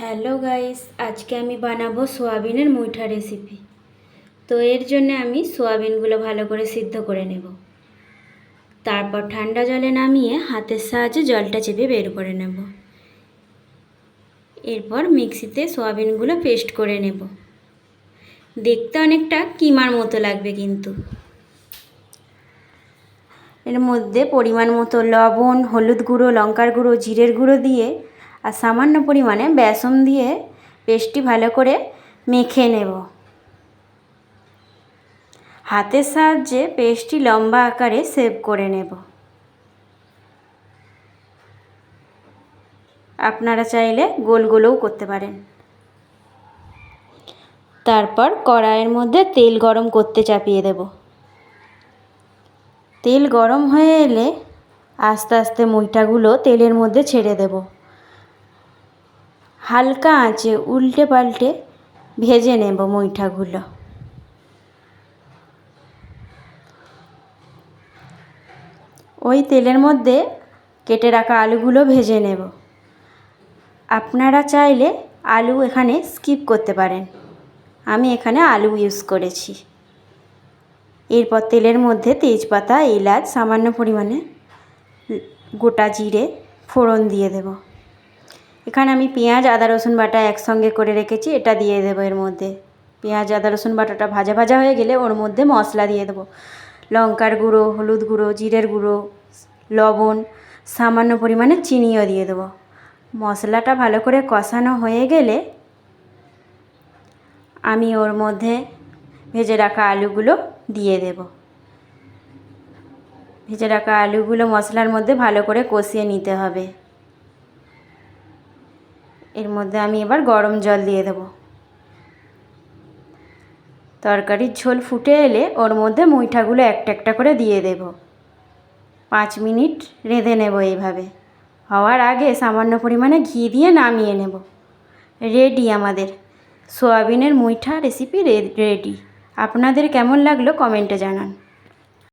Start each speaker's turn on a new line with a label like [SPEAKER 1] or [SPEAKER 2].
[SPEAKER 1] Hello guys, আজকে আমি বানাবো সোয়াবিনের মুইঠা রেসিপি। তো এর জন্য আমি সোয়াবিনগুলো ভালো করে সিদ্ধ করে নেব। তারপর ঠান্ডা জলে নামিয়ে হাতের সাহায্যে জলটা চেপে বের করে নেব। এরপর মিক্সিতে সোয়াবিনগুলো পেস্ট করে নেব। দেখতে অনেকটা কিমার মতো লাগবে কিন্তু। এর মধ্যে পরিমাণ মতো লবণ, হলুদ গুঁড়ো, লঙ্কার গুঁড়ো, জিরের গুঁড়ো দিয়ে আর সামান্য পরিমাণে বেসন দিয়ে পেস্টটি ভালো করে মেখে নেব। হাতের সাহায্যে পেস্টটি লম্বা আকারে সেভ করে নেব। আপনারা চাইলে গোল গোলও করতে পারেন। তারপর কড়াইয়ের মধ্যে তেল গরম করতে চাপিয়ে দেব। তেল গরম হয়ে এলে আস্তে আস্তে মুইটাগুলো তেলের মধ্যে ছেড়ে দেব। হালকা আঁচে উল্টে পাল্টে ভেজে নেব মুইঠাগুলো। ওই তেলের মধ্যে কেটে রাখা আলুগুলো ভেজে নেব। আপনারা চাইলে আলু এখানে স্কিপ করতে পারেন। আমি এখানে আলু ইউজ করেছি। এরপর তেলের মধ্যে তেজপাতা, এলাচ, সামান্য পরিমাণে গোটা জিরে ফোড়ন দিয়ে দেব। এখানে আমি পেঁয়াজ, আদা, রসুন বাটা একসঙ্গে করে রেখেছি, এটা দিয়ে দেবো এর মধ্যে। পেঁয়াজ, আদা, রসুন বাটাটা ভাজা ভাজা হয়ে গেলে ওর মধ্যে মশলা দিয়ে দেবো। লঙ্কার গুঁড়ো, হলুদ গুঁড়ো, জিরের গুঁড়ো, লবণ, সামান্য পরিমাণে চিনিও দিয়ে দেবো। মশলাটা ভালো করে কষানো হয়ে গেলে আমি ওর মধ্যে ভেজে রাখা আলুগুলো দিয়ে দেব। ভেজে রাখা আলুগুলো মশলার মধ্যে ভালো করে কষিয়ে নিতে হবে। এর মধ্যে আমি এবার গরম জল দিয়ে দেব। তরকারির ঝোল ফুটে এলে ওর মধ্যে মুইঠাগুলো একটা একটা করে দিয়ে দেব। পাঁচ মিনিট রেঁধে নেব এইভাবে। হওয়ার আগে সামান্য পরিমাণে ঘি দিয়ে নামিয়ে নেব। রেডি আমাদের। সোয়াবিনের মুইঠা রেসিপি রেডি। আপনাদের কেমন লাগল কমেন্টে জানান।